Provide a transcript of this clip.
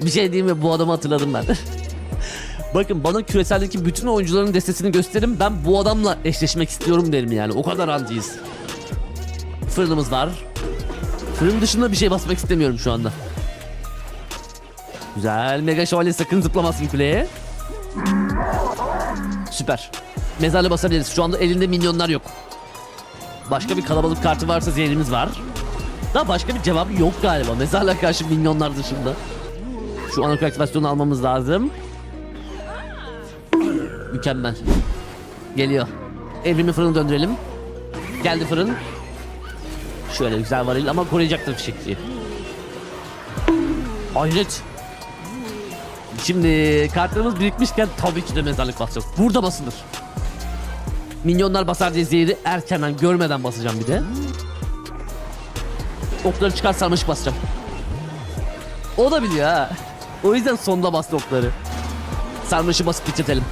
Bir şey diyeyim mi? Bu adamı hatırladım ben. Bakın bana küreseldeki bütün oyuncuların destesini gösterin. Ben bu adamla eşleşmek istiyorum derim yani. O kadar ancıyız. Fırınımız var. Fırın dışında bir şey basmak istemiyorum şu anda. Güzel. Mega şövalye sakın zıplamasın kuleye. Süper. Mezarla basabiliriz. Şu anda elinde minyonlar yok. Başka bir kalabalık kartı varsa zehrimiz var. Daha başka bir cevabı yok galiba. Mezarla karşı minyonlar dışında. Şu ana aktivasyonu almamız lazım. Mükemmel. Geliyor. Evrimi fırını döndürelim. Geldi fırın. Şöyle güzel varil ama koruyacaktır fişekçiyi. Hayret. Şimdi kartlarımız birikmişken tabii ki de mezarlık basacağız. Burada basılır. Minyonlar basar diye zehri erkenden görmeden basacağım bir de. Okları çıkar sarmaşık basacağım. O da biliyor ha. O yüzden sonda bastı okları. Sarmaşı basıp bitirtelim.